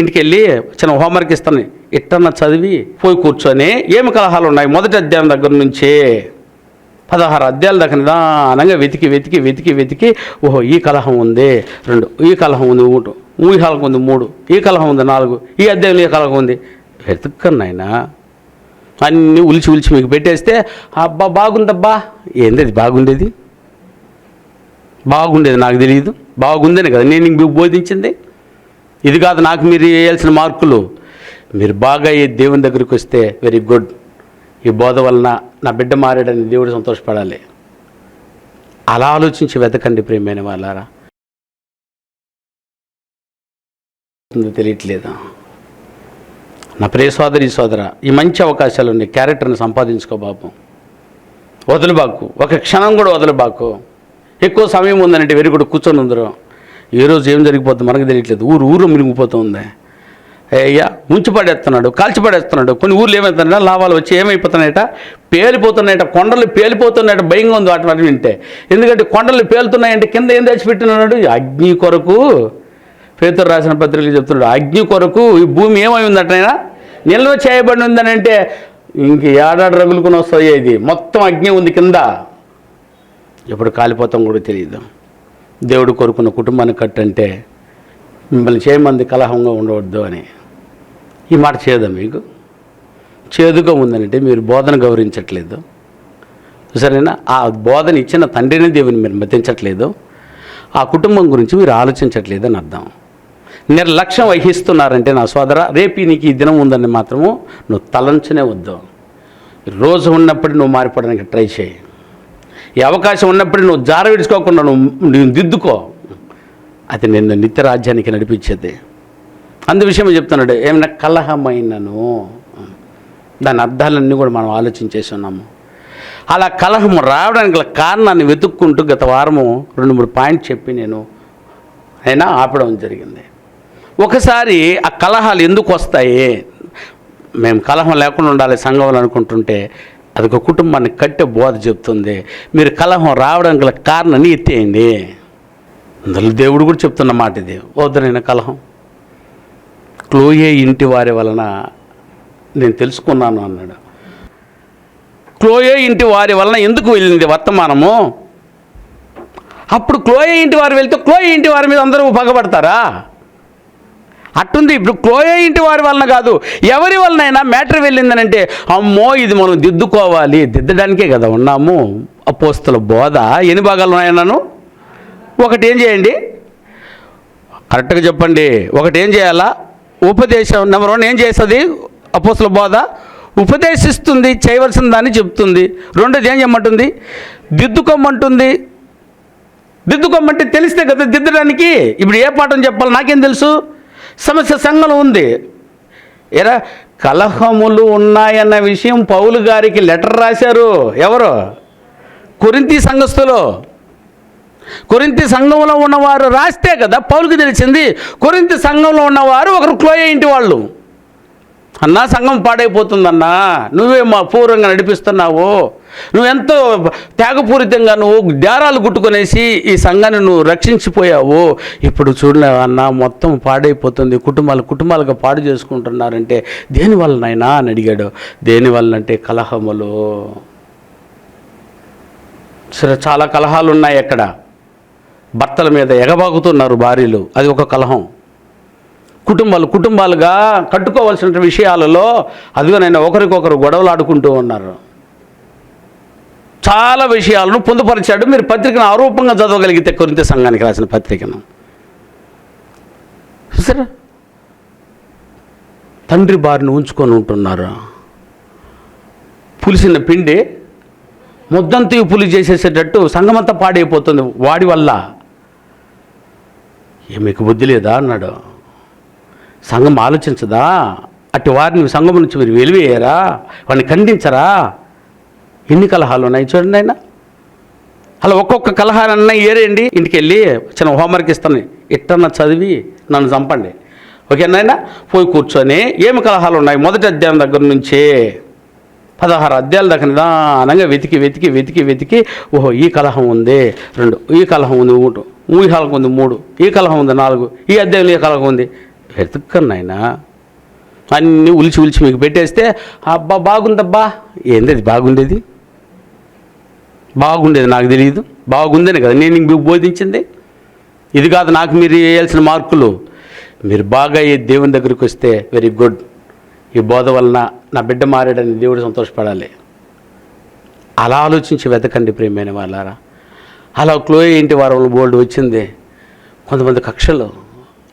ఇంటికి వెళ్ళి చిన్న హోంవర్క్ ఇస్తాను. ఇట్టన్న చదివి పోయి కూర్చొని ఏమి కలహాలు ఉన్నాయి మొదటి అధ్యాయం దగ్గర నుంచే పదహారు అధ్యాయాల దగ్గర నిదానంగా వెతికి వెతికి వెతికి వెతికి ఓహో ఈ కలహం ఉంది. రెండు ఈ కలహం ఉంది ఒకటి ఈ కలహం ఉంది మూడు ఈ కలహం ఉంది నాలుగు ఈ అధ్యాయంలో ఈ కలహం ఉంది. వెతుక్కను అన్నీ ఉలిచి ఉలిచి మీకు పెట్టేస్తే అబ్బా బాగుందబ్బా. ఏంది అది బాగుండేది? బాగుండేది నాకు తెలియదు బాగుందని కదా నేను మీకు బోధించింది. ఇది కాదు నాకు మీరు వేయాల్సిన మార్కులు. మీరు బాగా ఈ దేవుని దగ్గరికి వస్తే వెరీ గుడ్ ఈ బోధ వలన నా బిడ్డ మారాడని దేవుడు సంతోషపడాలి. అలా ఆలోచించి వెతకండి ప్రేమైన వాళ్ళారా. తెలియట్లేదా? నా ప్రియ సోదరి సోదర ఈ మంచి అవకాశాలు ఉన్నాయి. క్యారెక్టర్ని సంపాదించుకో బాబు. వదలుబాకు ఒక క్షణం కూడా వదలుబాకు ఎక్కువ సమయం ఉందనంటే వెరీ కూడా కూర్చొని ఉందరు. ఏ రోజు ఏం జరిగిపోతుంది మనకు తెలియట్లేదు. ఊరు ఊరు మిరిగిపోతుంది అయ్యా ముంచి పడేస్తున్నాడు కొన్ని ఊర్లు ఏమవుతున్నాయట లాభాలు వచ్చి ఏమైపోతున్నాయట? పేలిపోతున్నాయట కొండలు పేలిపోతున్నాయట భయంగా ఉంది వాటి వాటిని వింటే. ఎందుకంటే కొండలు పేలుతున్నాయంటే కింద ఏం తెచ్చిపెట్టినాడు? అగ్ని కొరకు. పేతురు రాసిన పత్రికలు చెప్తున్నాడు అగ్ని కొరకు ఈ భూమి ఏమై ఉందటైనా నిల్వ చేయబడి ఉందని అంటే ఇంక ఏడాడు రగులుకుని వస్తాయి ఇది? మొత్తం అగ్ని ఉంది కింద. ఎప్పుడు కాలిపోతాం కూడా తెలియదు. దేవుడు కోరుకున్న కుటుంబాన్ని కట్టంటే మిమ్మల్ని చేయమంది కలహంగా ఉండవద్దు అని. ఈ మాట చేదా మీకు? చేదుగా ఉందనంటే మీరు బోధన గౌరవించట్లేదు. సరేనా? ఆ బోధన ఇచ్చిన తండ్రిని దేవుని మీరు మతించట్లేదు. ఆ కుటుంబం గురించి మీరు ఆలోచించట్లేదు అని అర్థం. నిర్లక్ష్యం వహిస్తున్నారంటే నా సోదర రేపు నీకు ఈ దినం ఉందని మాత్రము నువ్వు తలంచనే వద్దు. రోజు ఉన్నప్పుడు నువ్వు మారిపోవడానికి ట్రై చేయి. ఈ అవకాశం ఉన్నప్పుడు నువ్వు జార విడుచుకోకుండా నువ్వు నువ్వు దిద్దుకో. అది నిన్ను నిత్య రాజ్యానికి నడిపించేది. అందు విషయం చెప్తున్నాడు ఏమైనా కలహమైనను? దాని అర్థాలన్నీ కూడా మనం ఆలోచించేసి ఉన్నాము. అలా కలహం రావడానికి గల కారణాన్ని వెతుక్కుంటూ గత వారము రెండు మూడు పాయింట్ చెప్పి నేను అయినా ఆపడం జరిగింది. ఒకసారి ఆ కలహాలు ఎందుకు వస్తాయి? మేము కలహం లేకుండా ఉండాలి సంఘంలో అనుకుంటుంటే అది ఒక కుటుంబాన్ని కట్టే బోధ చెప్తుంది. మీరు కలహం రావడం గల కారణాన్ని ఎత్తేయండి అందులో దేవుడు కూడా చెప్తున్న మాట ఇది. వద్దనైన కలహం. క్లోయే ఇంటి వారి వలన నేను తెలుసుకున్నాను అన్నాడు. క్లోయే ఇంటి వారి వలన ఎందుకు వెళ్ళింది వర్తమానము? అప్పుడు క్లోయే ఇంటి వారు వెళ్తే క్లోయే ఇంటి వారి మీద అందరూ పగబడతారా? అట్టుంది. ఇప్పుడు క్లోయే ఇంటి వారి వలన కాదు ఎవరి వలనైనా మ్యాటర్ వెళ్ళిందనంటే అమ్మో ఇది మనం దిద్దుకోవాలి దిద్దడానికే కదా ఉన్నాము. అపోస్తుల బోధ ఎన్ని భాగాలు ఉన్నాయన్నాను ఒకటి ఏం చేయండి? కరెక్ట్గా చెప్పండి. ఒకటి ఏం చేయాలా? ఉపదేశం నెంబర్ వన్ ఏం చేస్తుంది? అపోస్తుల బోధ ఉపదేశిస్తుంది చేయవలసిన దాన్ని చెప్తుంది. రెండోది ఏం చేయమంటుంది? దిద్దుకోమంటుంది. దిద్దుకోమంటే తెలిస్తే కదా దిద్దడానికి. ఇప్పుడు ఏ పాఠం చెప్పాలి నాకేం తెలుసు? సమస్య సంఘం ఉంది. ఎరా కలహములు ఉన్నాయన్న విషయం పౌలు గారికి లెటర్ రాశారు. ఎవరు? కొరింతి సంఘస్థులు. కొరింతి సంఘంలో ఉన్నవారు రాస్తే కదా పౌలుకి తెలిసింది. కొరింతి సంఘంలో ఉన్నవారు ఒకరు క్లోయ ఇంటి వాళ్ళు. అన్నా సంఘం పాడైపోతుందన్నా నువ్వే మా పూర్వంగా నడిపిస్తున్నావు. నువ్వెంతో త్యాగపూరితంగా నువ్వు దారాలు కుట్టుకునేసి ఈ సంఘాన్ని నువ్వు రక్షించిపోయావు. ఇప్పుడు చూడలే అన్న మొత్తం పాడైపోతుంది. కుటుంబాలు కుటుంబాలుగా పాడు చేసుకుంటున్నారంటే దేనివల్లనైనా అని అడిగాడు. దేనివల్లంటే కలహములు. సరే చాలా కలహాలు ఉన్నాయి అక్కడ. భర్తల మీద ఎగబాగుతున్నారు భార్యలు. అది ఒక కలహం. కుటుంబాలు కుటుంబాలుగా కట్టుకోవాల్సిన విషయాలలో అదిగోనైనా ఒకరికొకరు గొడవలు ఆడుకుంటూ ఉన్నారు. చాలా విషయాలను పొందుపరిచాడు. మీరు పత్రికను ఆరూపంగా చదవగలిగితే కొరింత సంఘానికి రాసిన పత్రికను. చూసారా? తండ్రి బారిని ఉంచుకొని ఉంటున్నారు. పులిసిన పిండి ముద్దంతి పులి చేసేసేటట్టు సంఘమంతా పాడైపోతుంది వాడి వల్ల. ఏ మీకు బుద్ధి లేదా? అన్నాడు. సంఘం ఆలోచించదా? అటు వారిని సంఘం నుంచి మీరు వెలివేయరా? వాడిని ఖండించరా? ఎన్ని కలహాలు ఉన్నాయి చూడండి ఆయన. అలా ఒక్కొక్క కలహాలన్నా ఏరేయండి. ఇంటికి వెళ్ళి చిన్న హోంవర్క్ ఇస్తాను. ఇట్టన్న చదివి నన్ను చంపండి. ఓకేనాయన పోయి కూర్చొని ఏమి కలహాలు ఉన్నాయి? మొదటి అధ్యాయం దగ్గర నుంచే పదహారు అధ్యాయాల దగ్గర నిదానంగా వెతికి వెతికి వెతికి వెతికి ఓహో ఈ కలహం ఉంది. రెండు ఈ కలహం ఉంది ఒకటి ఈ కలహం ఉంది మూడు. ఈ కలహం ఉంది నాలుగు. ఈ అధ్యాయంలో ఈ కలహం ఉంది? వెతుక్కన్నాయినా అన్నీ ఉలిచి ఉలిచి మీకు పెట్టేస్తే అబ్బా బాగుందబ్బా. ఏంది అది? బాగుండేది? బాగుండేది నాకు తెలియదు బాగుందని కదా నేను మీకు బోధించింది. ఇది కాదు నాకు మీరు వేయాల్సిన మార్కులు. మీరు బాగా ఈ దేవుని దగ్గరికి వస్తే వెరీ గుడ్. ఈ బోధ వలన నా బిడ్డ మారాడని దేవుడు సంతోషపడాలి. అలా ఆలోచించి వెతకండి ప్రేమైన వాళ్ళారా. అలా క్లోయ్ ఇంటి వారంలో బోల్డ్ వచ్చింది. కొంతమంది కక్షలు.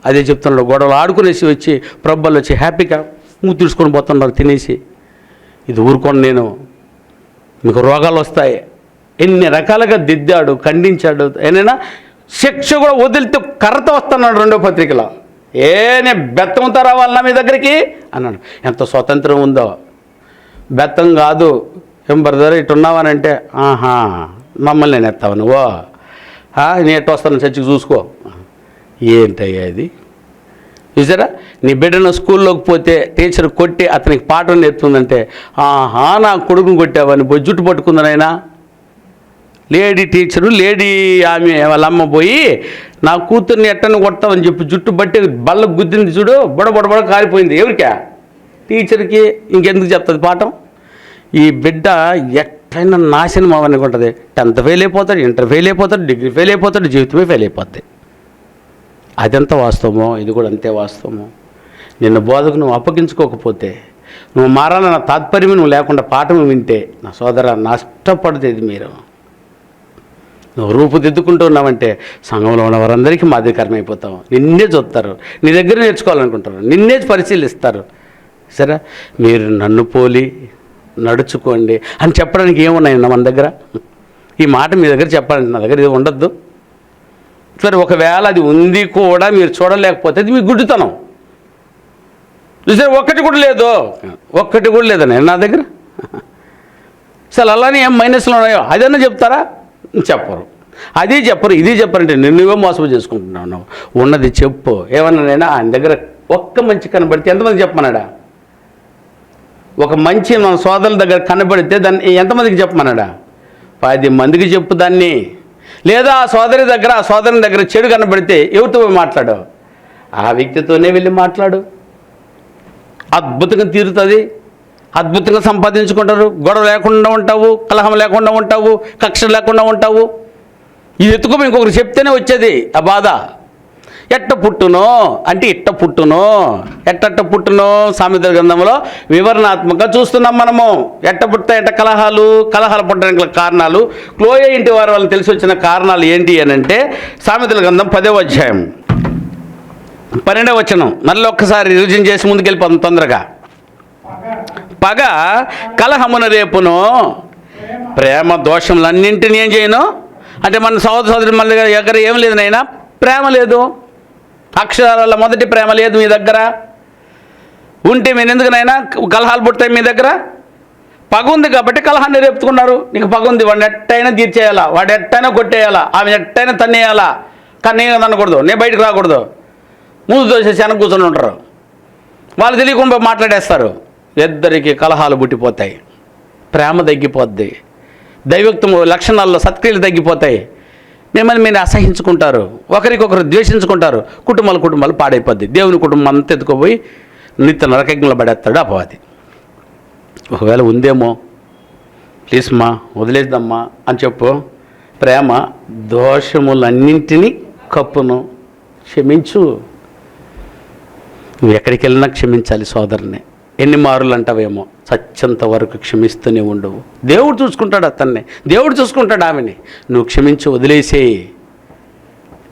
అదే చెప్తున్నాడు గొడవలు ఆడుకునేసి వచ్చి ప్రబ్బలు వచ్చి హ్యాపీగా మూతి తీసుకొని పోతున్నారు తినేసి. ఇది ఊరుకోండి నేను. మీకు రోగాలు వస్తాయి. ఎన్ని రకాలుగా దిద్దాడు ఖండించాడు ఏనైనా శిక్ష కూడా వదిలితే కర్రతో వస్తున్నాడు రెండో పత్రికలో. ఏ నేను బెత్తంతో రావాలన్నా మీ దగ్గరికి? అన్నాడు. ఎంత స్వతంత్రం ఉందో. బెత్తం కాదు. ఏం బ్రదర్ ఇటున్నావనంటే ఆహా మమ్మల్ని నేను ఎత్తావు నువ్వు? ఆ, నేను ఎట్టు వస్తాను చర్చికి చూసుకో. ఏంటయ్యా ఇది? చూసారా? నీ బిడ్డను స్కూల్లోకి పోతే టీచర్ కొట్టి అతనికి పాఠం నేర్పుతుందంటే ఆహా నా కొడుకుని కొట్టావని పోయి జుట్టు పట్టుకుందనైనా లేడీ టీచరు లేడీ ఆమె వాళ్ళ అమ్మ పోయి నా కూతుర్ని ఎట్టని కొడతామని చెప్పి జుట్టు బట్టి బల్ల గుద్దింది చూడు బుడ బుడ బుడ కారిపోయింది. ఎవరికా? టీచర్కి ఇంకెందుకు చెప్తుంది పాఠం? ఈ బిడ్డ ఎట్టైనా నాశనం అవ్వనుకుంటుంది. టెన్త్ ఫెయిల్ అయిపోతాడు ఇంటర్ ఫెయిల్ అయిపోతాడు డిగ్రీ ఫెయిల్ అయిపోతాడు జీవితమే ఫెయిల్ అయిపోద్ది. అదెంత వాస్తవమో ఇది కూడా అంతే వాస్తవము. నిన్న బోధకు నువ్వు అప్పగించుకోకపోతే నువ్వు మారాలన్న తాత్పర్యం నువ్వు లేకుండా పాఠం వింటే నా సోదర నష్టపడుతుంది మీరు. నువ్వు రూపుదిద్దుకుంటూ ఉన్నావంటే సంఘంలో ఉన్న వారందరికీ మాదిరికరం అయిపోతావు నిన్నే చూస్తారు. నీ దగ్గర నేర్చుకోవాలనుకుంటారు. నిన్నే పరిశీలిస్తారు. సరే మీరు నన్ను పోలి నడుచుకోండి అని చెప్పడానికి ఏమున్నాయన్న మన దగ్గర? ఈ మాట మీ దగ్గర చెప్పాలంటే నా దగ్గర ఇది ఉండద్దు. సరే ఒకవేళ అది ఉంది కూడా మీరు చూడలేకపోతే అది మీ గుడ్డుతనం. సరే ఒక్కటి కూడా లేదు. ఒక్కటి కూడా లేదనే నా దగ్గర. అసలు అలానే ఏం మైనస్లు ఉన్నాయో అదన్నా చెప్తారా? చెప్పరు. అది చెప్పరు ఇది చెప్పరంటే నువ్వే మోసం చేసుకుంటున్నావు ఉన్నది చెప్పు. ఏమన్నా నేను? ఆయన దగ్గర ఒక్క మంచి కనబడితే ఎంతమంది చెప్పమన్నాడా? ఒక మంచి మన సోదరుల దగ్గర కనబడితే దాన్ని ఎంతమందికి చెప్పమన్నాడా? పది మందికి చెప్పు దాన్ని. లేదా ఆ సోదరి దగ్గర ఆ సోదరుని దగ్గర చెడు కనబడితే ఎవరితో మాట్లాడు? ఆ వ్యక్తితోనే వెళ్ళి మాట్లాడు. అద్భుతంగా తీరుతుంది. అద్భుతంగా సంపాదించుకుంటారు. గొడవ లేకుండా ఉంటావు కలహం లేకుండా ఉంటావు కక్ష లేకుండా ఉంటావు. ఇది ఎత్తుకో ఇంకొకరు చెప్తేనే వచ్చేది ఆ బాధ. ఎట్ట పుట్టునో అంటే ఇట్ట పుట్టునో ఎట్టట్ట పుట్టునో సామెతల గ్రంథంలో వివరణాత్మకంగా చూస్తున్నాం మనము. ఎట్ట పుట్ట ఎట్ట కలహాలు కలహాలు పుట్టడానికి కారణాలు క్లోయ ఇంటి వారి వాళ్ళని తెలిసి వచ్చిన కారణాలు ఏంటి అని అంటే సామెతల గ్రంథం పదే అధ్యాయం. పన్నెండవ వచనం. మళ్ళీ ఒక్కసారి రివిజన్ చేసి ముందుకెళ్ళిపోతాం తొందరగా. పగ కలహమున రేపును ప్రేమ దోషములన్నింటినీ ఏం చేయను? అంటే మన సహోదర సోదరి మళ్ళీ దగ్గర ఏం లేదు నైనా ప్రేమ లేదు. అక్షరాల మొదటి ప్రేమ లేదు మీ దగ్గర. ఉంటే మీరు ఎందుకునైనా కలహాలు పుడతాయి మీ దగ్గర? పగుంది కాబట్టి కలహాన్ని రేపుతున్నారు. నీకు పగుంది వాడిని ఎట్టయినా తీర్చేయాలా? వాడు ఎట్టయినా కొట్టేయాలా? ఆమె ఎట్టయినా తన్నేయాలా? కానీ నేను తన్నకూడదు నేను బయటకు రాకూడదు. ముందు దోసేసి వెనక కూర్చొని ఉంటారు. వాళ్ళు తెలియకుండా మాట్లాడేస్తారు. ఇద్దరికి కలహాలు పుట్టిపోతాయి. ప్రేమ తగ్గిపోద్ది. దైవక్తము లక్షణాల్లో సత్క్రియలు తగ్గిపోతాయి. మిమ్మల్ని మీరు అసహించుకుంటారు. ఒకరికొకరు ద్వేషించుకుంటారు. కుటుంబాలు కుటుంబాలు పాడైపోద్ది. దేవుని కుటుంబం అంతా ఎత్తుకుపోయి నిత్య నరకజ్ఞలు పడేస్తాడు అపవాది. ఒకవేళ ఉందేమో ప్లీజ్ మా వదిలేద్దామ్మా అని చెప్పు. ప్రేమ దోషములన్నింటినీ కప్పును క్షమించు. నువ్వు ఎక్కడికి వెళ్ళినా క్షమించాలి సోదరుని ఎన్ని మారులు అంటావేమో సత్యంత వరకు క్షమిస్తూనే ఉండవు. దేవుడు చూసుకుంటాడు అతన్ని. దేవుడు చూసుకుంటాడు ఆమెని. నువ్వు క్షమించి వదిలేసే.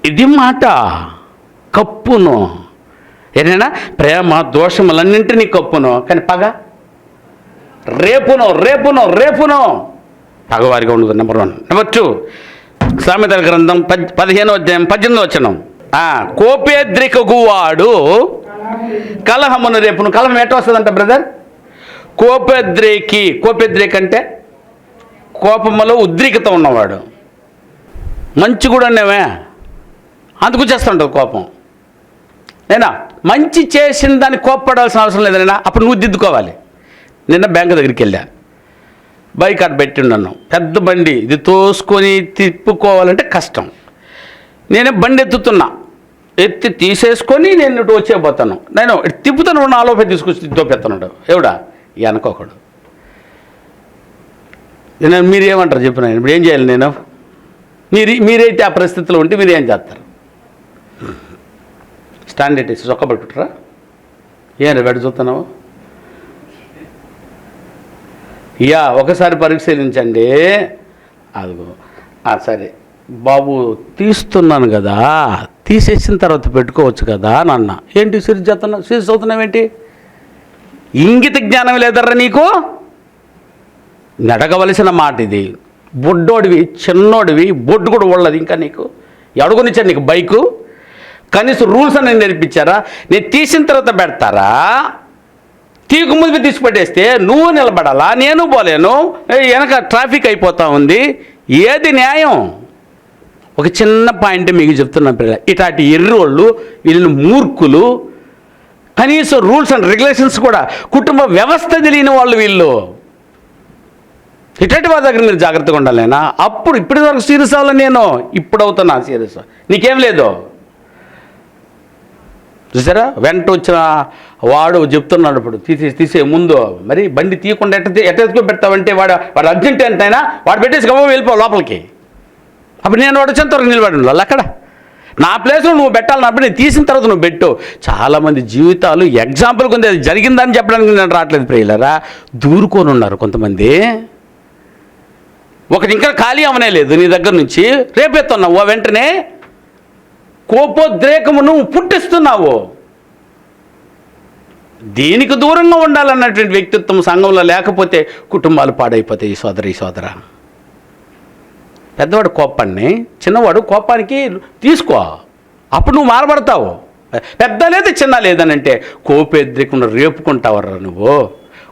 ఇది మాట కప్పును. ఏదైనా ప్రేమ దోషములన్నింటినీ కప్పును. కానీ పగ? రేపును రేపును రేపును. పగవారిగా ఉండదు నెంబర్ వన్ నెంబర్ టూ సామెతల గ్రంథం పద్ పదిహేనో అధ్యాయం పద్దెనిమిదో వచ్చిన కోపేద్రికగువాడు కలహమును రేపును. కలహం ఎట్ట వస్తుందంట బ్రదర్ కోపద్రేకి కోపద్రేక్ అంటే కోపములో ఉద్రిక్తత ఉన్నవాడు. మంచి కూడా అనేవే అందుకు చేస్తుంటుంది కోపం. నేనా? మంచి చేసిన దాన్ని కోప్పడాల్సిన అవసరం లేదు నేనా? అప్పుడు నువ్వు దిద్దుకోవాలి. నిన్న బ్యాంక్ దగ్గరికి వెళ్ళా. బైక్ అటు పెట్టి ఉన్నాను పెద్ద బండి. ఇది తోసుకొని తిప్పుకోవాలంటే కష్టం. నేను బండి ఎత్తుతున్నా. ఎత్తి తీసేసుకొని నేను ఇటు వచ్చేపోతాను నేను ఇటు తిప్పుతాను ఆలోపే తీసుకొచ్చి దోపెత్తన్నాడు ఎవడా? వెనకొకడు నేను మీరు ఏమంటారు చెప్పిన ఇప్పుడు ఏం చేయాలి నేను? మీరు మీరైతే ఆ పరిస్థితిలో ఉంటే మీరు ఏం చేస్తారు? స్టాండర్డ్ వేసి చొక్క ఏం వెడ చూస్తున్నావు? యా ఒకసారి పరిశీలించండి. అదిగో సరే. బాబు తీస్తున్నాను కదా. తీసేసిన తర్వాత పెట్టుకోవచ్చు కదా నాన్న ఏంటి సిరి చేస్తున్నా సిరీస్ అవుతున్నావేంటి ఇంగిత జ్ఞానం లేదర్రా నీకు? నడగవలసిన మాట ఇది బొడ్డోడివి చిన్నోడివి బొడ్డు కూడా ఉండదు ఇంకా నీకు. అడుగునిచ్చాను నీకు బైకు. కనీసం రూల్స్ అని నేర్పించారా? నేను తీసిన తర్వాత పెడతారా? తీకు ముందు తీసి పెట్టేస్తే నువ్వు నిలబడాలా? నేను పోలేను. వెనక ట్రాఫిక్ అయిపోతా ఉంది. ఏది న్యాయం? ఒక చిన్న పాయింట్ మీకు చెప్తున్నా పిల్ల ఇటాటి ఎర్రోళ్ళు వీళ్ళని మూర్ఖులు కనీసం రూల్స్ అండ్ రెగ్యులేషన్స్ కూడా కుటుంబ వ్యవస్థ తెలియని వాళ్ళు వీళ్ళు. ఇటువంటి వాళ్ళ దగ్గర మీరు జాగ్రత్తగా ఉండాలేనా? అప్పుడు ఇప్పటి వరకు సీరియస్ అవ్వాలి నేను? ఇప్పుడు అవుతున్నా సీరియస్ నీకేం లేదు. చూసారా? వెంట వచ్చిన వాడు చెప్తున్నాడు ఇప్పుడు. తీసే తీసే ముందు. మరి బండి తీయకుండా ఎట్ట ఎట్ట ఎత్తుకో పెడతావంటే వాడు వాడు అర్జెంట్ ఎంతైనా వాడు పెట్టేసి గమ్మ వెళ్ళిపో లోపలికి. అప్పుడు నేను వాడు వచ్చేంతవరకు నిలబడి ఉండాలి. అక్కడ. నా ప్లేస్లో నువ్వు పెట్టాలన్నప్పుడు నేను తీసిన తర్వాత నువ్వు పెట్టు. చాలామంది జీవితాలు ఎగ్జాంపుల్ కొంత జరిగిందని చెప్పడానికి నేను రావట్లేదు ప్రియులరా. దూరుకొని ఉన్నారు కొంతమంది. ఒకటి ఇంకా ఖాళీ అవనే లేదు నీ దగ్గర నుంచి. రేపెత్తున్నావు వెంటనే కోపోద్రేకము నువ్వు పుట్టిస్తున్నావు. దీనికి దూరంగా ఉండాలన్నటువంటి వ్యక్తిత్వం సంఘంలో లేకపోతే కుటుంబాలు పాడైపోతాయి ఈ సోదరి ఈ సోదర. పెద్దవాడు కోపాన్ని చిన్నవాడు కోపానికి తీసుకో. అప్పుడు నువ్వు మారబడతావు. పెద్ద లేదు చిన్న లేదని అంటే కోపేద్రికను రేపుకుంటావరా నువ్వు.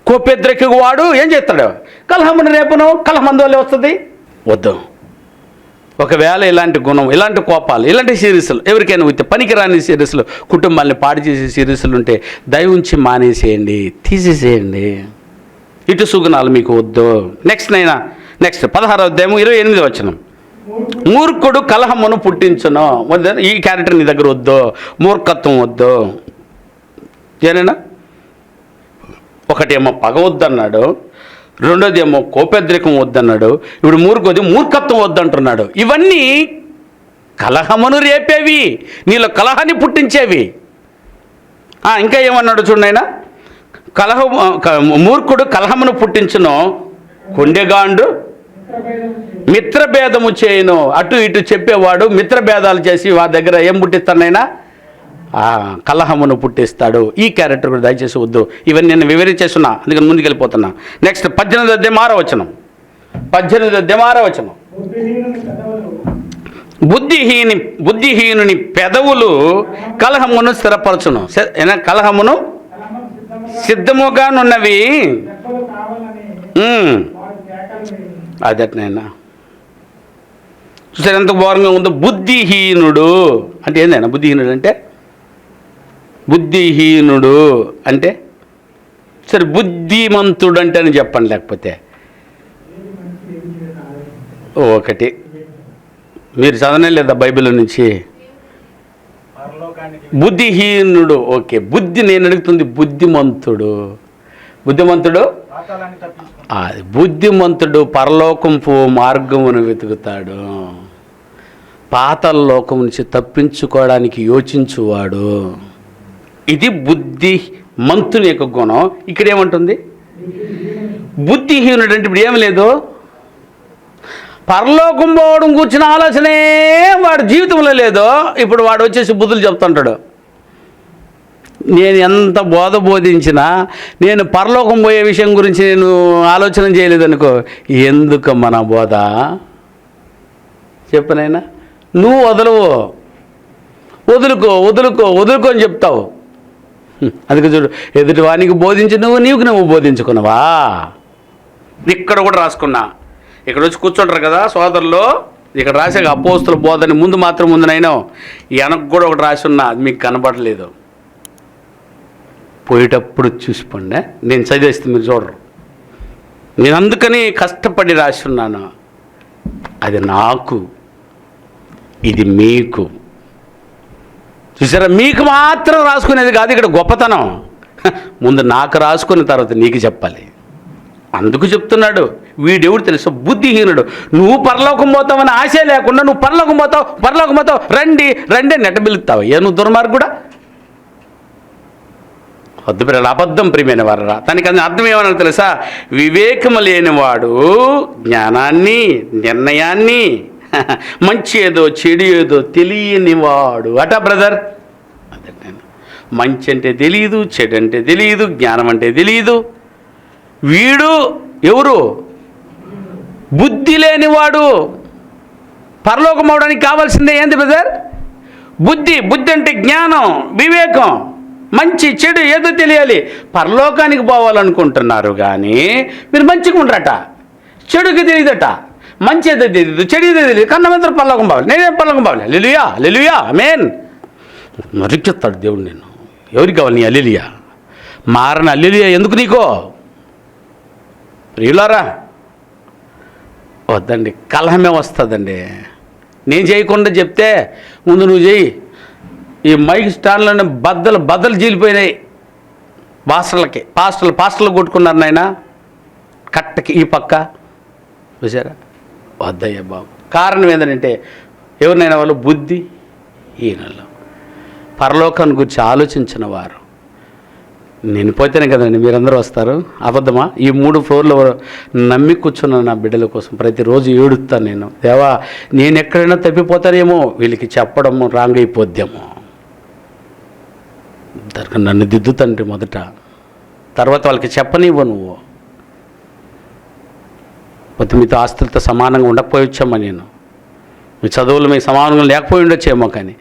కోపేద్రిక వాడు ఏం చేస్తాడు? కలహమును రేపును కలహమందువల్లే వస్తుంది? వద్దు. ఒకవేళ ఇలాంటి గుణం ఇలాంటి కోపాలు ఇలాంటి సిరీస్లు ఎవరికైనా ఉంటే పనికిరాని సిరీస్లు కుటుంబాన్ని పాడు చేసే సిరీస్లు ఉంటే దయ ఉంచి మానేసేయండి తీసేసేయండి. ఇటు సుగుణాలు మీకు వద్దు. నెక్స్ట్ నైనా నెక్స్ట్ పదహారో అధ్యాయం ఇరవై ఎనిమిది వచ్చిన మూర్ఖుడు కలహమును పుట్టించును. ఈ క్యారెక్టర్ నీ దగ్గర వద్దు. మూర్ఖత్వం వద్దు. ఏనైనా ఒకటేమో పగ వద్దన్నాడు. రెండోది ఏమో కోపద్రికం వద్దన్నాడు. ఇప్పుడు మూర్ఖోది మూర్ఖత్వం వద్దంటున్నాడు. ఇవన్నీ కలహమును రేపేవి. నీలో కలహాన్ని పుట్టించేవి. ఇంకా ఏమన్నాడు చూడండి కలహము మూర్ఖుడు కలహమును పుట్టించును. కొండెగాండు మిత్రభేదము చేయను. అటు ఇటు చెప్పేవాడు మిత్రభేదాలు చేసి వారి దగ్గర ఏం పుట్టిస్తానైనా కలహమును పుట్టిస్తాడు. ఈ క్యారెక్టర్ కూడా దయచేసి వద్దు. ఇవన్నీ నేను వివరించేస్తున్నా. అందుకని ముందుకెళ్ళిపోతున్నా. నెక్స్ట్ పద్దెనిమిది అధ్యాయం ఆరో వచనం. పద్దెనిమిది అధ్యాయం ఆరో వచనం. బుద్ధిహీనుని పెదవులు బుద్ధిహీని బుద్ధిహీనుని పెదవులు కలహమును స్థిరపరచును. కలహమును కలహం సిద్ధముగా సిద్ధముగానున్నవి. అదట్నైనా? చూసారు ఎంత ఘోరంగా ఉందో? బుద్ధిహీనుడు. అంటే ఏందైనా బుద్ధిహీనుడు అంటే? బుద్ధిహీనుడు అంటే? సరే బుద్ధిమంతుడు అంటే అని చెప్పండి లేకపోతే. ఒకటి. మీరు చదవనే లేదా బైబిల్ నుంచి? బుద్ధిహీనుడు. ఓకే. బుద్ధి నేను అడుగుతుంది బుద్ధిమంతుడు. బుద్ధిమంతుడు? బుద్ధిమంతుడు పరలోకంపు మార్గమును వెతుకుతాడు. పాతల లోకం నుంచి తప్పించుకోవడానికి యోచించువాడు. ఇది బుద్ధి మంతుని యొక్క గుణం. ఇక్కడ ఏమంటుంది? బుద్ధిహీనుడు అంటే ఇప్పుడు ఏం లేదు. పరలోకం పోవడం కూర్చున్న ఆలోచనే వాడి జీవితంలో లేదో. ఇప్పుడు వాడు వచ్చేసి బుద్ధులు చెప్తుంటాడు. నేను ఎంత బోధ బోధించినా నేను పరలోకం పోయే విషయం గురించి నేను ఆలోచన చేయలేదనుకో ఎందుకు మన బోధ? చెప్పనైనా నువ్వు వదలవు. వదులుకో వదులుకో వదులుకో అని చెప్తావు. అందుకే చూడు ఎదుటి వానికి బోధించి నువ్వు నీకు నువ్వు బోధించుకున్నావా? ఇక్కడ కూడా రాసుకున్నా. ఇక్కడ వచ్చి కూర్చుంటారు కదా సోదరులు. ఇక్కడ రాసాక అపోస్తుల బోధని ముందు మాత్రం ముందునైనా వెనక్కి కూడా ఒకటి రాసి ఉన్నా అది మీకు కనబడలేదు. పోయేటప్పుడు చూసిపోండి నేను చదివేస్తే మీరు చూడరు. నేను అందుకని కష్టపడి రాసి ఉన్నాను అది నాకు ఇది మీకు. చూసారా? మీకు మాత్రం రాసుకునేది కాదు ఇక్కడ గొప్పతనం. ముందు నాకు రాసుకున్న తర్వాత నీకు చెప్పాలి. అందుకు చెప్తున్నాడు. వీడెవడు తెలుసు? బుద్ధిహీనుడు. నువ్వు పరలోకం పోతావని ఆశ లేకుండా నువ్వు పరలోకం పోతావు పరలోకం పోతావు. రండి రండి నెట్టబిలుగుతావు ఏ నువ్వు దుర్మార్గుడా? వద్దు పిల్లలు అబద్ధం ప్రియమైన వారరా. దానికి అది అర్థం ఏమన్నా తెలుసా? వివేకము లేనివాడు జ్ఞానాన్ని నిర్ణయాన్ని మంచి ఏదో చెడు ఏదో తెలియనివాడు. అట బ్రదర్? అదే మంచి అంటే తెలియదు చెడు అంటే తెలియదు జ్ఞానం అంటే తెలియదు వీడు ఎవరు? బుద్ధి లేనివాడు. పరలోకం అవడానికి కావాల్సిందే ఏంది బ్రదర్? బుద్ధి. బుద్ధి అంటే జ్ఞానం వివేకం. మంచి చెడు ఏదో తెలియాలి. పరలోకానికి పోవాలనుకుంటున్నారు కానీ మీరు మంచిగా ఉండరట. చెడుకి తెలియదట. మంచి ఏదో తెలియదు చెడు ఏదో తెలియదు. కన్న మీద పరలోకం పోవాలి. నేనేం పరలోకం పోవాలి? లెలుయా లెలుయా మేన్ నరికెత్తాడు దేవుడు నేను ఎవరికి కావాలి నీ అల్లెలియా మారని అల్లెలియా ఎందుకు నీకో? ప్రియులారా వద్దండి. కలహమే వస్తుందండి. నేను చేయకుండా చెప్తే ముందు నువ్వు చెయ్యి. ఈ మైక్ స్టాండ్లోనే బద్దలు బద్దలు జీలిపోయినాయి పాస్టర్లకి పాస్టర్లు పాస్టర్లు కొట్టుకున్నారు నాయన. కట్టకి ఈ పక్క. చూసారా వద్దయ్య బాబు. కారణం ఏంటంటే ఎవరినైనా వాళ్ళు బుద్ధి ఈయనలో పరలోకాన్ని గురించి ఆలోచించిన వారు. నేను పోతేనే కదండి మీరందరూ వస్తారు. అబద్ధమా? ఈ మూడు ఫ్లోర్లు నమ్మి కూర్చున్న నా బిడ్డల కోసం. ప్రతిరోజు ఏడుస్తాను నేను. దేవా నేను ఎక్కడైనా తప్పిపోతానేమో. వీళ్ళకి చెప్పడము రాంగ్ అయిపోద్దేమో నన్ను నన్ను దిద్దుతండ్రి మొదట. తర్వాత వాళ్ళకి చెప్పనివ్వు నువ్వు. పోతే మీతో ఆస్తులతో సమానంగా ఉండకపోవచ్చామా నేను. మీ చదువులు మీ సమానంగా లేకపోయి ఉండొచ్చేమో కానీ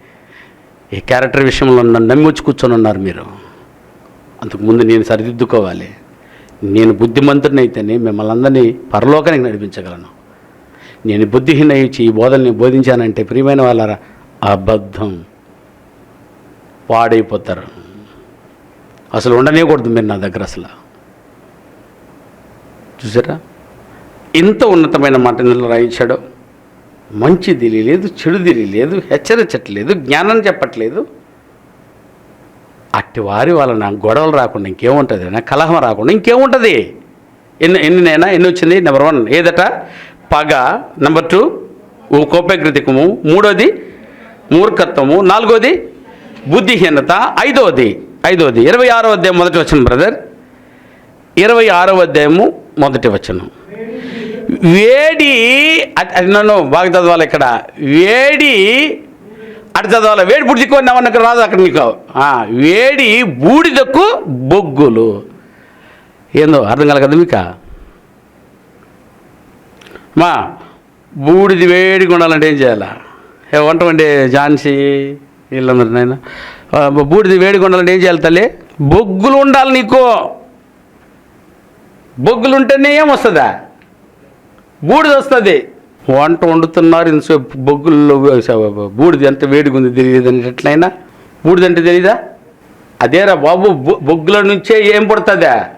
ఈ క్యారెక్టర్ విషయంలో నన్ను నమ్మి వచ్చి కూర్చొని ఉన్నారు మీరు. అంతకుముందు నేను సరిదిద్దుకోవాలి. నేను బుద్ధిమంతుడిని అయితేనే మిమ్మల్ని అందరినీ పరలోకానికి నడిపించగలను. నేను బుద్ధిహీన ఇచ్చి ఈ బోధల్ని బోధించానంటే ప్రియమైన వాళ్ళరా అబద్ధం. పాడైపోతారు. అసలు ఉండనేకూడదు మీరు నా దగ్గర అసలు. చూసారా? ఇంత ఉన్నతమైన మాట ఇందులో రాయించాడో? మంచిది లేదు చెడు లేదు హెచ్చరించట్లేదు జ్ఞానం చెప్పట్లేదు. అట్టి వారి వలన గొడవలు రాకుండా ఇంకేముంటుంది? అయినా కలహం రాకుండా ఇంకేముంటుంది? ఎన్ని ఎన్నినైనా ఎన్ని వచ్చింది? నెంబర్ వన్ ఏదట? పగ. నెంబర్ టూ కోపగ్రతికము మూడోది మూర్ఖత్వము. నాలుగోది బుద్ధిహీనత. ఐదోది ఐదవది ఇరవై ఆరో అధ్యాయం మొదటి వచ్చిన బ్రదర్ ఇరవై ఆరో అధ్యాయము మొదటి వచనం. వేడి అది నన్ను బాగా చదవాలి ఇక్కడ. వేడి అటు చదవాలి. వేడి బుడిదికో నవన్నకు రాదు అక్కడ నీకు. వేడి బూడిదకు బొగ్గులు. ఏందో అర్థం కాలే కదా మీకు? మా బూడిది వేడిగా ఉండాలంటే ఏం చేయాలా? ఏ వంట వండే ఝాన్సీ? వీళ్ళందరూ నాయన? బూడిది వేడిగా ఉండాలంటే ఏం చేయాలి తల్లి? బొగ్గులు ఉండాలి నీకు. బొగ్గులు ఉంటేనే ఏం వస్తుందా? బూడిద వస్తుంది. వంట వండుతున్నారు ఇంతసేపు బొగ్గుల్లో బూడిది ఎంత వేడిగా ఉంది తెలియదు అని ఎట్లయినా బూడిద అంటే తెలీదా? అదేరా బాబు బొ- బొగ్గుల నుంచే ఏం పడుతుందా?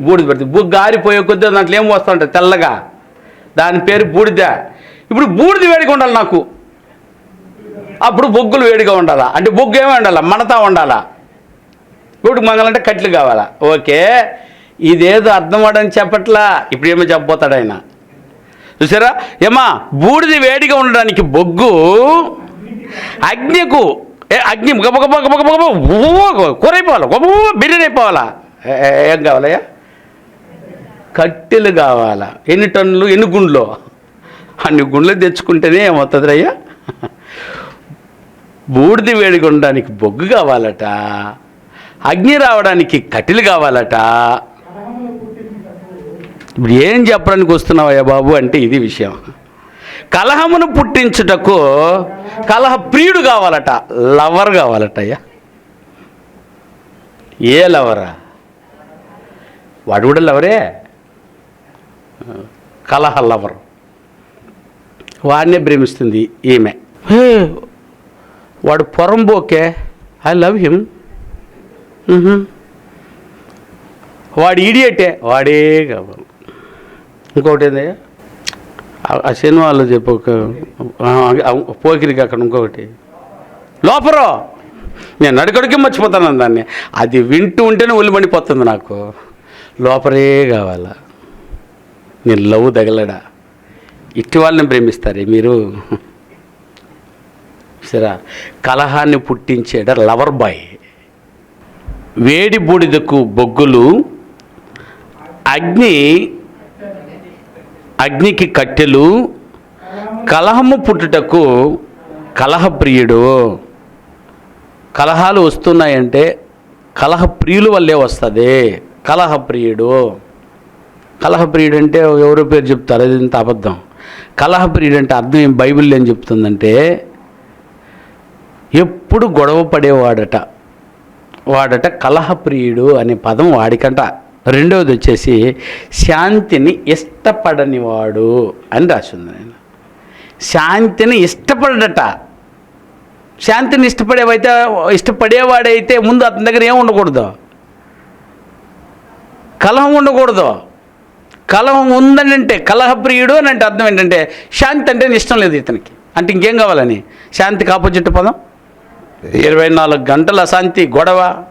బూడిద పడుతుంది. బొగ్గు ఆరిపోయే కొద్ది దాంట్లో ఏం వస్తూ తెల్లగా. దాని పేరు బూడిద. ఇప్పుడు బూడిద వేడిగా ఉండాలి నాకు. అప్పుడు బొగ్గులు వేడిగా ఉండాలా? అంటే బొగ్గు ఏమి ఉండాలా మనతా ఉండాలా ఇప్పుడు మంగళంటే కట్లు కావాలా? ఓకే. ఇదేదో అర్థం అవడని చెప్పట్లా? ఇప్పుడు ఏమో చెప్పబోతాడు ఆయన. చూసారా? ఏమా బూడిది వేడిగా ఉండడానికి బొగ్గు అగ్నికు ఏ అగ్ని గబ గబ గబ గబ గబ ఊ కూరైపోవాలా? గొప్ప బిర్యానీ అయిపోవాలా ఏం కావాలయ్యా? కట్టెలు కావాలా? ఎన్ని టన్నులు? ఎన్ని గుండ్లు? అన్ని గుండ్లు తెచ్చుకుంటేనే ఏమవుతుంది అయ్యా? బూడిది వేడిగా ఉండడానికి బొగ్గు కావాలట అగ్ని రావడానికి కట్టెలు కావాలట. ఇప్పుడు ఏం చెప్పడానికి వస్తున్నావయ్యా బాబు అంటే ఇది విషయం. కలహమును పుట్టించుటకు కలహ ప్రియుడు కావాలట లవర్ కావాలట అయ్యా ఏ లవరా? వాడు కూడా లవరే? కలహ లవర్. వాడినే ప్రేమిస్తుంది ఈమె. వాడు పొరంబోకే ఐ లవ్ హిమ్ వాడు ఈడియటే వాడే కావాలి. ఇంకొకటి ఏంది? ఆ- సినిమాలో చెప్పు ఒక పోకిరికి అక్కడ ఇంకొకటి. లోపరో. నేను అడుగడికి మర్చిపోతాను దాన్ని. అది వింటూ ఉంటేనే ఒళ్ళు మండిపోతుంది నాకు. లోపరే కావాల. నేను లవ్ తగలడా. ఇట్టి వాళ్ళని ప్రేమిస్తారే మీరు? చూసారా? కలహాన్ని పుట్టించేట లవర్ బాయ్. వేడి బూడిదకు బొగ్గులు అగ్ని అగ్నికి కట్టెలు కలహము పుట్టుటకు కలహప్రియుడు. కలహాలు వస్తున్నాయంటే కలహప్రియుల వల్లే వస్తుంది. కలహప్రియుడు. కలహప్రియుడు అంటే ఎవరో పేరు చెప్తారు అది ఇంత అబద్ధం. కలహప్రియుడు అంటే అర్థం ఏం? బైబిల్ ఏం చెప్తుందంటే ఎప్పుడు గొడవ పడేవాడట. వాడట కలహప్రియుడు అనే పదం వాడికంట. రెండవది వచ్చేసి శాంతిని ఇష్టపడనివాడు అని రాసింది నేను శాంతిని ఇష్టపడట శాంతిని ఇష్టపడేవైతే ఇష్టపడేవాడైతే ముందు అతని దగ్గర ఏం ఉండకూడదు? కలహం ఉండకూడదు. కలహం ఉందని అంటే కలహప్రియుడు అని అంటే అర్థం ఏంటంటే శాంతి అంటే ఇష్టం లేదు ఇతనికి. అంటే ఇంకేం కావాలని? శాంతికి ఆపోజిట్ పదం? ఇరవై నాలుగు గంటల అశాంతి గొడవ.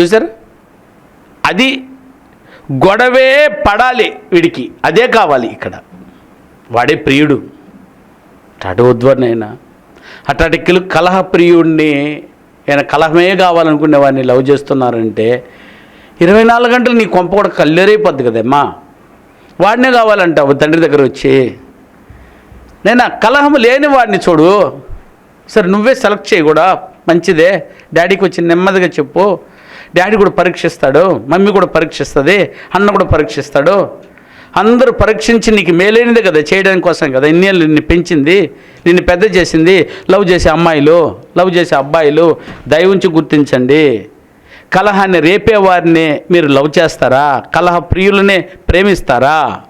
చూసారు అది గొడవే పడాలి వీడికి. అదే కావాలి ఇక్కడ. వాడే ప్రియుడు. అటు ఉద్వర్నైనా అట్లాంటి కలహ ప్రియుడిని ఆయన కలహమే కావాలనుకునే వాడిని లవ్ చేస్తున్నారంటే ఇరవై నాలుగు గంటలు నీ కొంప కూడా కల్లేరైపోద్ది కదమ్మా. వాడినే కావాలంటావు తండ్రి దగ్గర వచ్చి. నేను? కలహము కలహం లేని వాడిని చూడు. సరే నువ్వే సెలెక్ట్ చేయి కూడా. మంచిదే. డాడీకి వచ్చి నెమ్మదిగా చెప్పు. డాడీ కూడా పరీక్షిస్తాడు. మమ్మీ కూడా పరీక్షిస్తుంది. అన్న కూడా పరీక్షిస్తాడు. అందరూ పరీక్షించి నీకు మేలైనదే కదా చేయడానికి కోసం కదా. ఇన్నేళ్ళు నిన్ను పెంచింది నిన్ను పెద్ద చేసింది లవ్ చేసే అమ్మాయిలు లవ్ చేసే అబ్బాయిలు దయవుంచి గుర్తించండి. కలహాన్ని రేపే వారిని మీరు లవ్ చేస్తారా? కలహ ప్రియులనే ప్రేమిస్తారా?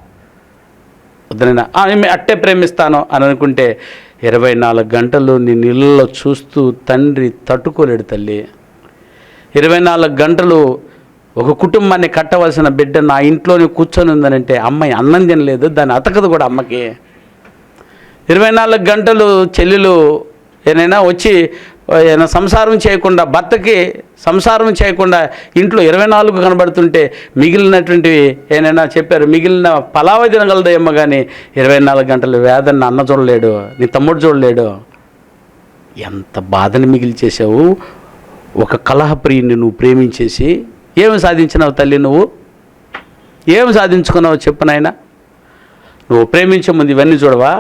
వద్దనైనా అట్టే ప్రేమిస్తాను అని అనుకుంటే ఇరవై నాలుగు గంటలు నీ నీళ్ళలో చూస్తూ తండ్రి తట్టుకోలేడు తల్లి. ఇరవై నాలుగు గంటలు ఒక కుటుంబాన్ని కట్టవలసిన బిడ్డ నా ఇంట్లోనే కూర్చొని ఉందనంటే అమ్మాయి అన్నం తినలేదు దాన్ని అతకదు కూడా అమ్మకి. ఇరవై నాలుగు గంటలు చెల్లెలు ఏదైనా వచ్చి ఏదైనా సంసారం చేయకుండా భర్తకి సంసారం చేయకుండా ఇంట్లో ఇరవై నాలుగు కనబడుతుంటే మిగిలినటువంటివి ఏనైనా చెప్పారు మిగిలిన పలావ తినగలదేమో కానీ ఇరవై నాలుగు గంటలు వేదన్న అన్న చూడలేడు నీ తమ్ముడు చూడలేడు. ఎంత బాధని మిగిల్చేసావు ఒక కలహప్రియుని నువ్వు ప్రేమించేసి ఏమి సాధించినావు తల్లి నువ్వు? ఏమి సాధించుకున్నావు చెప్పనాయన నువ్వు ప్రేమించే ముందు ఇవన్నీ చూడవా?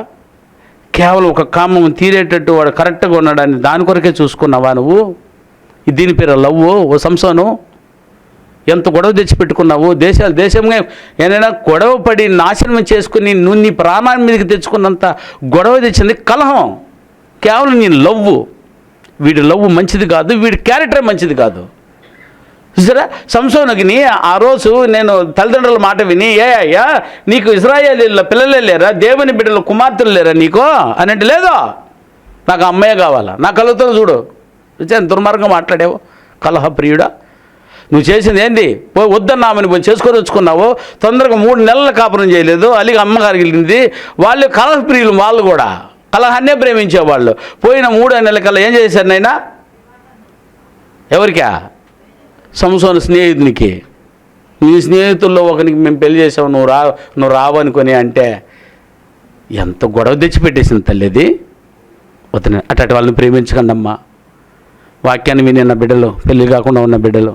కేవలం ఒక కామం తీరేటట్టు వాడు కరెక్ట్గా ఉన్నాడని దాని కొరకే చూసుకున్నావా నువ్వు? దీని పేరు లవ్వు ఓ సంసోను. ఎంత గొడవ తెచ్చిపెట్టుకున్నావు? దేశాలు దేశంగా ఏదైనా గొడవ పడి నాశనం చేసుకుని నువ్వు నీ ప్రాణాన్ని మీదకి తెచ్చుకున్నంత గొడవ తెచ్చింది కలహం. కేవలం నీ లవ్వు. వీడి లవ్వు మంచిది కాదు వీడి క్యారెక్టర్ మంచిది కాదు. చూసారా? సంసోనగిని ఆ రోజు నేను తల్లిదండ్రుల మాట విని ఏ అయ్యా నీకు ఇజ్రాయేలీల పిల్లలే లేరా? దేవుని బిడ్డల కుమార్తెలు లేరా నీకు? అని అంటే లేదో. నాకు అమ్మాయే కావాలా? నా కలుగుతుంది చూడు. చూసా దుర్మార్గం మాట్లాడావు? కలహ ప్రియుడా నువ్వు చేసింది ఏంది? పోయి వద్దన్నామని పోయి చేసుకొని వచ్చుకున్నావు తొందరగా మూడు నెలల కాపురం చేయలేదు. అలిగి అమ్మగారికి వెళ్ళింది. వాళ్ళు కలహ ప్రియులు వాళ్ళు కూడా. కలహాన్నే ప్రేమించేవాళ్ళు. పోయిన మూడో నెలల కల్లా ఏం చేశారు నైనా ఎవరికా? సంసోన స్నేహితునికి. నీ స్నేహితుల్లో ఒకరికి మేము పెళ్ళి చేసావు నువ్వు రా నువ్వు రావనుకొని అంటే ఎంత గొడవ తెచ్చిపెట్టేసింది తల్లిది? అది వద్దని అటు వాళ్ళని ప్రేమించకండమ్మా. వాక్యాన్ని విని నా బిడ్డలు పెళ్ళి కాకుండా ఉన్న బిడ్డలు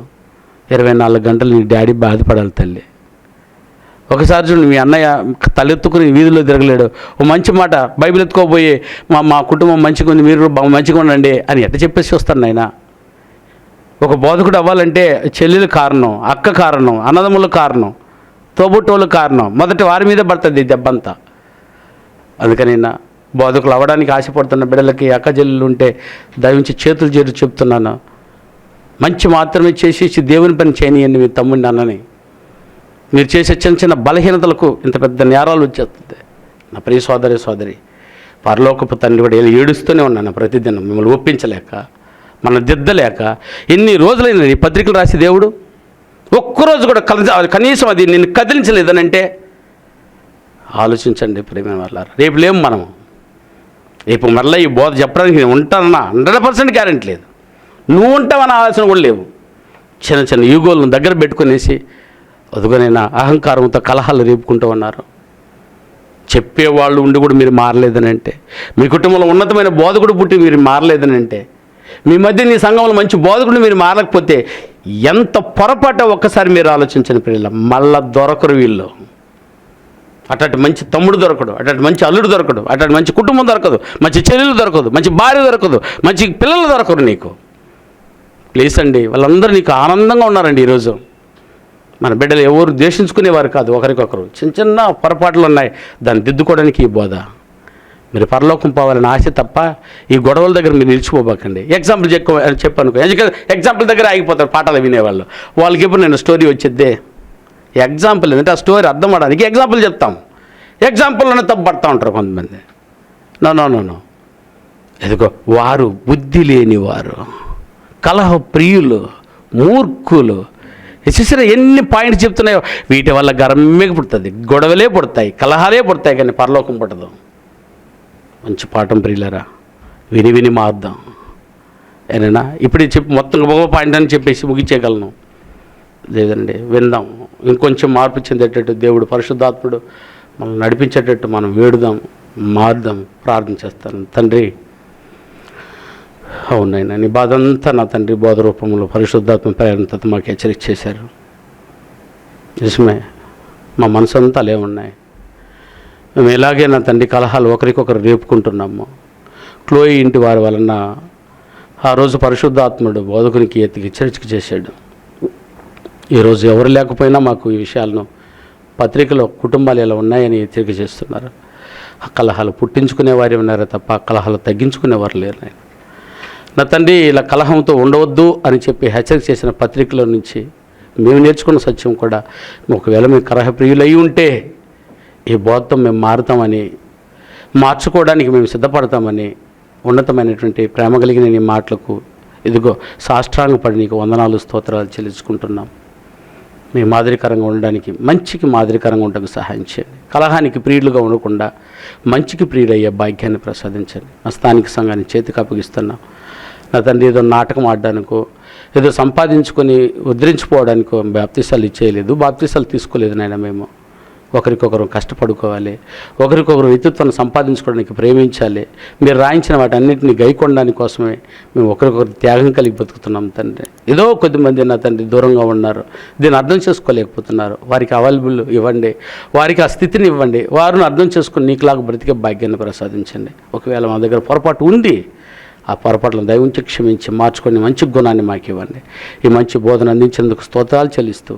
ఇరవై నాలుగు గంటలు నీ డాడీ బాధపడాలి తల్లి. ఒకసారి చూడు మీ అన్నయ్య తలెత్తుకుని వీధిలో తిరగలేడు. ఓ మంచి మాట బైబిల్ ఎత్తుకోబోయి మా మా కుటుంబం మంచిగా ఉంది మీరు కూడా మంచిగా ఉండండి అని ఎట్ట చెప్పేసి వస్తాను నాయన. ఒక బోధకుడు అవ్వాలంటే చెల్లెలు కారణం అక్క కారణం అన్నదమ్ముల కారణం తోబుట్టోళ్ళు కారణం మొదటి వారి మీద పడుతుంది దెబ్బంతా. అందుకని నా బోధకులు అవ్వడానికి ఆశపడుతున్న బిడ్డలకి అక్కజల్లు ఉంటే దయవించి చేతులు చేరు చెప్తున్నాను. మంచి మాత్రమే చేసేసి దేవుని పని చేయనియండి మీ తమ్ముడిని అన్నని మీరు చేసే చిన్న చిన్న బలహీనతలకు ఇంత పెద్ద నేరాలు వచ్చేస్తుంది. నా ప్రియ సోదరి సోదరి పరలోకపు తండ్రి కూడా ఏడుస్తూనే ఉన్నాను ప్రతిదినం. మిమ్మల్ని ఒప్పించలేక మన దిద్దలేక ఎన్ని రోజులైన ఈ పత్రికలు రాసి దేవుడు? ఒక్కరోజు కూడా కలిసి కనీసం అది నిన్ను కదిలించలేదనంటే ఆలోచించండి ప్రేమ వాళ్ళ. రేపు లేము మనము. ఇప్పుడు మళ్ళీ ఈ బోధ చెప్పడానికి నేను ఉంటానన్నా హండ్రెడ్ పర్సెంట్ గ్యారెంటీ లేదు. నువ్వు ఉంటావని ఆలోచన కూడా లేవు. చిన్న చిన్న యుగోలను దగ్గర పెట్టుకునేసి అదుగనైనా అహంకారంతో కలహాలు రేపుకుంటూ ఉన్నారు. చెప్పేవాళ్ళు ఉండి కూడా మీరు మారలేదని అంటే మీ కుటుంబంలో ఉన్నతమైన బోధకుడు పుట్టి మీరు మారలేదని అంటే మీ మధ్య నీ సంఘంలో మంచి బోధకుడు మీరు మారకపోతే ఎంత పొరపాట ఒక్కసారి మీరు ఆలోచించని పిల్లల మళ్ళా దొరకరు వీళ్ళు. అట్లాంటి మంచి తమ్ముడు దొరకడు అట్లాంటి మంచి అల్లుడు దొరకడు అట్లాంటి మంచి కుటుంబం దొరకదు మంచి చెల్లెలు దొరకదు మంచి భార్య దొరకదు మంచి పిల్లలు దొరకరు నీకు. ప్లీజ్ అండి వాళ్ళందరూ నీకు ఆనందంగా ఉన్నారండి ఈరోజు. మన బిడ్డలు ఎవరు ద్వేషించుకునేవారు కాదు ఒకరికొకరు. చిన్న చిన్న పొరపాట్లు ఉన్నాయి దాన్ని దిద్దుకోవడానికి ఈ బోధ. మీరు పరలోకం పోవాలని ఆశ తప్ప ఈ గొడవల దగ్గర మీరు నిలిచిపోబాకండి. ఎగ్జాంపుల్ చెప్పు చెప్పనుకో ఎందుకంటే ఎగ్జాంపుల్ దగ్గర ఆగిపోతారు పాటలు వినేవాళ్ళు. వాళ్ళకి ఇప్పుడు నేను స్టోరీ వచ్చిద్దే. ఎగ్జాంపుల్ ఏంటంటే ఆ స్టోరీ అర్థం అవడానికి ఎగ్జాంపుల్ చెప్తాం. ఎగ్జాంపుల్లోనే తప్పుపడతా ఉంటారు కొంతమంది. నో నో నో ఎదుగో వారు బుద్ధి లేని వారు కలహ ప్రియులు మూర్ఖులు. చూసారా ఎన్ని పాయింట్స్ చెప్తున్నాయో వీటి వల్ల గరమ్మేకి పుడుతుంది గొడవలే పుడతాయి కలహాలే పుడతాయి కానీ పరలోకం పుట్టదు. మంచి పాఠం ప్రియులరా విని విని మారుద్దాం. ఏనా ఇప్పుడే చెప్పి మొత్తం గొప్ప పాయింట్ అని చెప్పేసి ముగించేయగలను. లేదండి విందాం. ఇంకొంచెం మార్పు చెందేటట్టు దేవుడు పరిశుద్ధాత్ముడు మనం నడిపించేటట్టు మనం వేడుదాం మారుదాం ప్రార్థన చేస్తాను. తండ్రి అవునైనా నీ బాధ అంతా నా తండ్రి బోధ రూపంలో పరిశుద్ధాత్మ ప్రేరణతో మాకు హెచ్చరిక చేశారు. నిజమే మా మనసు అంతా అలే ఉన్నాయి. మేము ఎలాగే నా తండ్రి కలహాలు ఒకరికొకరు రేపుకుంటున్నాము క్లోయి ఇంటి వారి వలన ఆ రోజు పరిశుద్ధాత్ముడు బోధకునికి ఎత్తికి హెచ్చరిక చేశాడు. ఈరోజు ఎవరు లేకపోయినా మాకు ఈ విషయాలను పత్రికలో కుటుంబాలు ఎలా ఉన్నాయని హెచ్చరిక చేస్తున్నారు. ఆ కలహాలు పుట్టించుకునే వారే ఉన్నారే తప్ప కలహాలు తగ్గించుకునేవారు లేరు నాయన. నా తండ్రి ఇలా కలహంతో ఉండవద్దు అని చెప్పి హెచ్చరిక చేసిన పత్రికలో నుంచి మేము నేర్చుకున్న సత్యం కూడా ఒకవేళ మేము కలహ ప్రియులు అయి ఉంటే ఈ బోధం మేము మారుతామని మార్చుకోవడానికి మేము సిద్ధపడతామని ఉన్నతమైనటువంటి ప్రేమ కలిగిన నీ మాటలకు ఇదిగో సాష్టాంగపడి నీకు వందనాలు స్తోత్రాలు చెల్లించుకుంటున్నాం. మీ మాదిరికరంగా ఉండడానికి మంచికి మాదిరికరంగా ఉండడానికి సహాయం చేయండి. కలహానికి ప్రియులుగా ఉండకుండా మంచికి ప్రియుడయ్యే భాగ్యాన్ని ప్రసాదించండి. నా స్థానిక సంఘాన్ని చేతికి అప్పగిస్తున్నాం నా తండ్రి ఏదో నాటకం ఆడడానికో ఏదో సంపాదించుకొని ఉద్ధరించుకోవడానికో బాప్తీసాలు ఇచ్చేయలేదు. బాప్తీసాలు తీసుకోలేదు నాయన మేము. ఒకరికొకరు కష్టపడుకోవాలి ఒకరికొకరు వ్యక్తిత్వాన్ని సంపాదించుకోవడానికి ప్రేమించాలి. మీరు రాయించిన వాటన్నిటిని గైకొనడానికి కోసమే మేము ఒకరికొకరు త్యాగం కలిగి బతుకుతున్నాం తండ్రి. ఏదో కొద్దిమంది నా తండ్రి దూరంగా ఉన్నారు దీన్ని అర్థం చేసుకోలేకపోతున్నారు. వారికి అవైలబుల్ ఇవ్వండి వారికి ఆ స్థితిని ఇవ్వండి. వారిని అర్థం చేసుకుని నీకులాగా బ్రతికే భాగ్యాన్ని ప్రసాదించండి. ఒకవేళ మా దగ్గర పొరపాటు ఉంది ఆ పొరపాట్లను దయవుంచి క్షమించి మార్చుకొని మంచి గుణాన్ని మాకు ఇవ్వండి ఈ మంచి బోధన అందించేందుకు స్తోత్రాలు చెల్లిస్తూ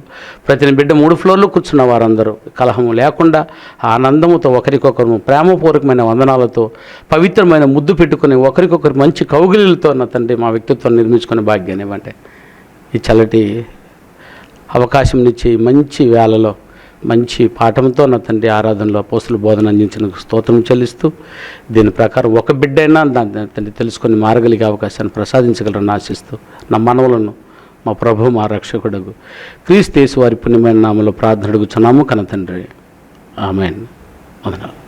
ప్రతి బిడ్డ మూడు ఫ్లోర్లో కూర్చున్న వారందరూ కలహము లేకుండా ఆనందముతో ఒకరికొకరు ప్రేమపూర్వకమైన వందనాలతో పవిత్రమైన ముద్దు పెట్టుకుని ఒకరికొకరు మంచి కౌగిలిలతో నా తండ్రి మా వ్యక్తిత్వం నిర్మించుకునే భాగ్యాన్ని ఇవ్వండి. ఈ చల్లటి అవకాశంనిచ్చి మంచి వేళలో మంచి పాఠంతో నా తండ్రి ఆరాధనలో పోస్తులు బోధన అందించిన స్తోత్రం చెల్లిస్తూ దీని ప్రకారం ఒక బిడ్డైనా దాని తండ్రి తెలుసుకొని మారగలిగే అవకాశాన్ని ప్రసాదించగలరని ఆశిస్తూ నా మనవలను మా ప్రభు మా రక్షకుడగు క్రీస్తు వారి పుణ్యమైన నామలో ప్రార్థన అడుగుచున్నాము కన తండ్రి. ఆమెన్. వందనాలు.